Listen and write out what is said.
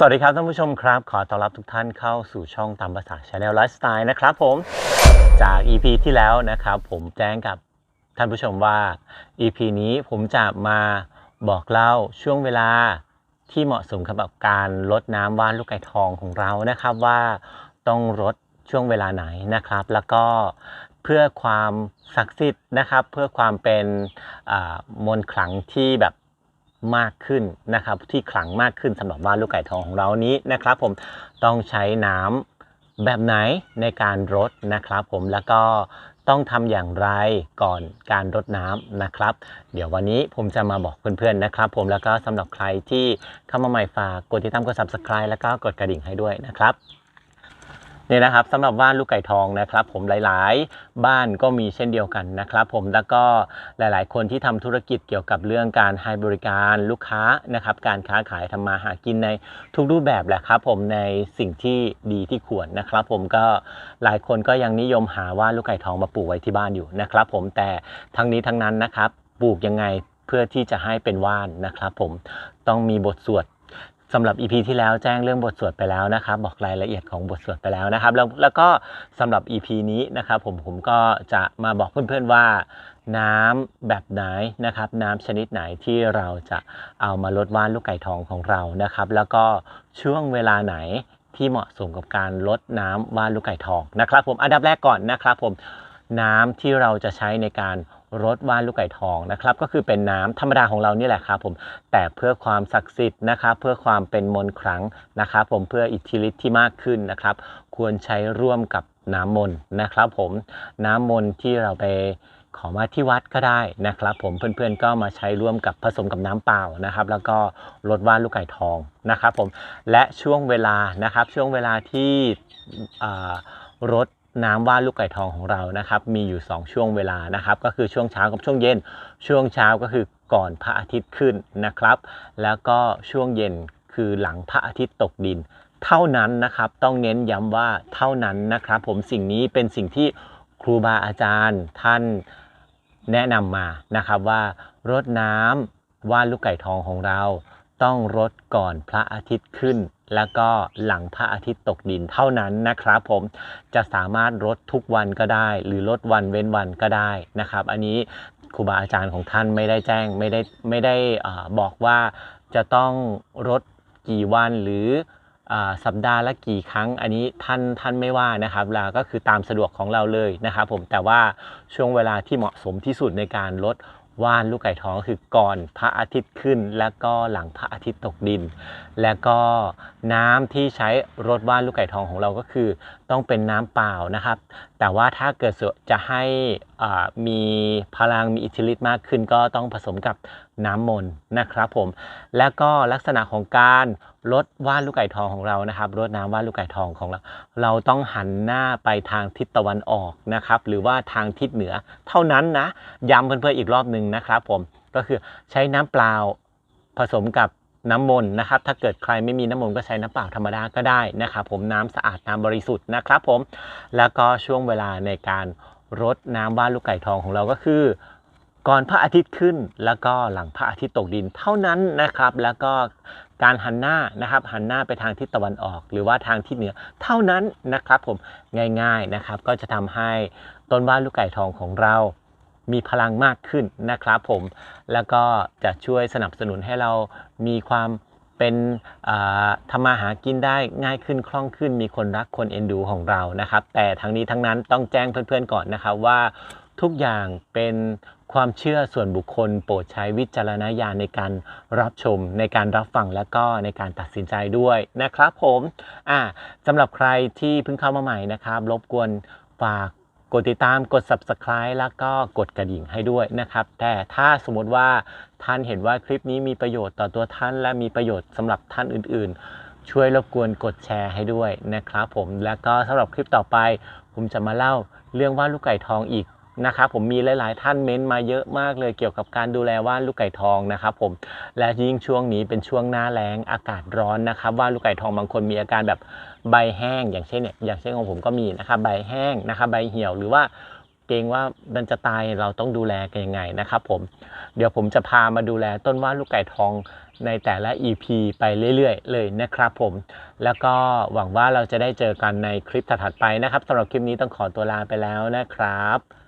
สวัสดีครับท่านผู้ชมครับ ขอต้อนรับทุกท่านเข้าสู่ช่องตามภาษาชาแนลไลฟ์สไตล์นะครับผมจาก EP ที่แล้วนะครับผมแจ้งกับท่านผู้ชมว่า EP นี้ผมจะมาบอกเล่าช่วงเวลาที่เหมาะสมกับการลดน้ำว่านลูกไก่ทองของเรานะครับว่าต้องลดช่วงเวลาไหนนะครับ แล้วก็เพื่อความศักดิ์สิทธิ์นะครับ เพื่อความเป็นมนต์ขลังที่แบบ มากขึ้นนะครับ ที่ขลังมากขึ้นสำหรับว่านลูกไก่ทองของเรานี้นะครับ ผมต้องใช้น้ำแบบไหนในการรดนะครับ ผมแล้วก็ต้องทำอย่างไรก่อนการรดน้ำนะครับ เดี๋ยววันนี้ผมจะมาบอกเพื่อนๆนะครับ ผมแล้วก็สำหรับใครที่เข้ามาใหม่ฝากกดติดตามกด subscribe แล้วก็กดกระดิ่งให้ด้วยนะครับ นี่นะครับสำหรับว่านลูกไก่ทองนะครับ ผมหลายๆ บ้านก็มีเช่นเดียวกันนะครับ ผมแล้วก็หลายๆ คนที่ทำธุรกิจเกี่ยวกับเรื่องการให้บริการลูกค้านะครับ การค้าขายทำมาหากินในทุกรูปแบบแหละครับ ผมในสิ่งที่ดีที่ควรนะครับ ผมก็หลายคนก็ยังนิยมหาว่านลูกไก่ทองมาปลูกไว้ที่บ้านอยู่นะครับ ผมแต่ทั้งนี้ทั้งนั้นนะครับปลูกยังไงเพื่อที่จะให้เป็นว่านนะครับ ผมต้องมีบทสวด สำหรับ EP ที่แล้วแจ้งเรื่องบทสวดไปแล้วนะครับ บอกรายละเอียดของบทสวดไปแล้วนะครับ แล้วแล้วก็สำหรับ EP นี้นะครับผมผมก็จะมาบอกเพื่อนๆว่า น้ำแบบไหนนะครับ น้ำชนิดไหนที่เราจะเอามาลดว่านลูกไก่ทองของเรานะครับ แล้วก็ช่วงเวลาไหนที่เหมาะสมกับการลดน้ำว่านลูกไก่ทองนะครับ ผมอันดับแรกก่อนนะครับ ผมน้ำที่เราจะใช้ในการ รดว่านลูกไก่ทองนะครับ ก็คือเป็นน้ำธรรมดาของเรานี่แหละครับผมแต่เพื่อความศักดิ์สิทธิ์นะครับ เพื่อความเป็นมนต์ขลังนะครับ ผมเพื่ออิทธิฤทธิ์ที่มากขึ้นนะครับ ควรใช้ร่วมกับน้ำมนต์นะครับ ผมน้ำมนต์ที่เราไปขอมาที่วัดก็ได้นะครับ ผมเพื่อนๆก็มาใช้ร่วมกับผสมกับน้ำเปล่านะครับ แล้วก็ลดว่านลูกไก่ทองนะครับ ผมและช่วงเวลานะครับช่วงเวลาที่อ่ารด น้ำว่านลูกไก่ทองของเรานะครับ มีอยู่ 2 ช่วงเวลานะครับ ก็คือช่วงเช้ากับช่วงเย็น ช่วงเช้าก็คือก่อนพระอาทิตย์ขึ้นนะครับ แล้วก็ช่วงเย็นคือหลังพระอาทิตย์ตกดิน เท่านั้นนะครับ ต้องเน้นย้ำว่าเท่านั้นนะครับ ผมสิ่งนี้เป็นสิ่งที่ครูบาอาจารย์ท่านแนะนำมานะครับว่ารดน้ำว่านลูกไก่ทองของเรา ต้องรดก่อนพระอาทิตย์ขึ้น แล้วก็หลังพระอาทิตย์ตกดินเท่านั้นนะครับผมจะสามารถรดทุกวันก็ได้ หรือลดวันเว้นวันก็ได้นะครับ อันนี้ครูบาอาจารย์ของท่านไม่ได้แจ้งไม่ได้ไม่ได้อาบอกว่าจะต้องรดกี่วันหรืออาสัปดาห์ละกี่ครั้งอันนี้ท่านท่านไม่ว่านะครับแล้วก็คือตามสะดวกของเราเลยนะครับผมแต่ว่าช่วงเวลาที่เหมาะสมที่สุดในการลด ว่านลูกไก่ทองก็คือก่อนพระอาทิตย์ขึ้น และก็หลังพระอาทิตย์ตกดิน และก็น้ำที่ใช้รดว่านลูกไก่ทองของเราก็คือ ต้องเป็นน้ำเปล่านะครับ แต่ว่าถ้าเกิดจะให้มีพลังมีอิทธิฤทธิ์มากขึ้น ก็ต้องผสมกับ น้ำมนต์นะครับผม และก็ลักษณะของการลดว่านลูกไก่ทองของเรานะครับรดน้ำว่านลูกไก่ทองของเรา เราต้องหันหน้าไปทางทิศตะวันออกนะครับ หรือว่าทางทิศเหนือ เท่านั้นนะ ย้ำเพื่อนๆอีกรอบหนึ่งนะครับผม ก็คือใช้น้ำเปล่าผสมกับน้ำมนต์นะครับ ถ้าเกิดใครไม่มีน้ำมนต์ก็ใช้น้ำเปล่าธรรมดาก็ได้นะครับผมน้ำสะอาดน้ำบริสุทธิ์นะครับผม แล้วก็ช่วงเวลาในการรดน้ำว่านลูกไก่ทองของเราก็คือ ก่อนพระอาทิตย์ขึ้นแล้วก็หลังพระอาทิตย์ตกดินเท่านั้นนะครับ แล้วก็การหันหน้านะครับ หันหน้าไปทางทิศตะวันออก หรือว่าทางทิศเหนือเท่านั้นนะครับผมง่ายๆนะครับ ก็จะทำให้ต้นว่านลูกไก่ทองของเรามีพลังมากขึ้นนะครับผม แล้วก็จะช่วยสนับสนุนให้เรามีความเป็นอ่าทำมาหากินได้ง่ายขึ้นคล่องขึ้น มีคนรักคนเอ็นดูของเรานะครับ แต่ทั้งนี้ทั้งนั้นต้องแจ้งเพื่อนๆก่อนนะครับว่า ทุกอย่างเป็นความเชื่อส่วนบุคคล โปรดใช้วิจารณญาณในการรับชม ในการรับฟังและก็ในการตัดสินใจด้วยนะครับผมอ่าสำหรับใครที่เพิ่งเข้ามาใหม่นะครับ รบกวนฝากกดติดตามกด subscribe แล้วก็กดกระดิ่งให้ด้วยนะครับ แต่ถ้าสมมติว่าท่านเห็นว่าคลิปนี้มีประโยชน์ต่อตัวท่าน และมีประโยชน์สำหรับท่านอื่น ๆ ช่วยรบกวนกดแชร์ให้ด้วยนะครับผม แล้วก็สำหรับคลิปต่อไป ผมจะมาเล่าเรื่องว่านลูกไก่ทองอีก นะครับผมมีหลาย ๆ ท่านเม้นมาเยอะมากเลยเกี่ยวกับการดูแลว่านลูกไก่ทองนะครับผมและยิ่งช่วงนี้เป็นช่วงหน้าแล้งอากาศร้อนนะครับว่านลูกไก่ทองบางคนมีอาการแบบใบแห้ง อย่างเช่นเนี่ยอย่างเช่นของผมก็มีนะครับใบแห้งนะครับใบเหี่ยวหรือว่าเกรงว่ามันจะตายเราต้องดูแลกันยังไงนะครับผมเดี๋ยวผมจะพามาดูแลต้นว่านลูกไก่ทองในแต่ละ EP ไปเรื่อยๆ เลยนะครับผม แล้วก็หวังว่าเราจะได้เจอกันในคลิปถัดๆไปนะครับสำหรับคลิปนี้ต้องขอตัวลาไปแล้วนะครับ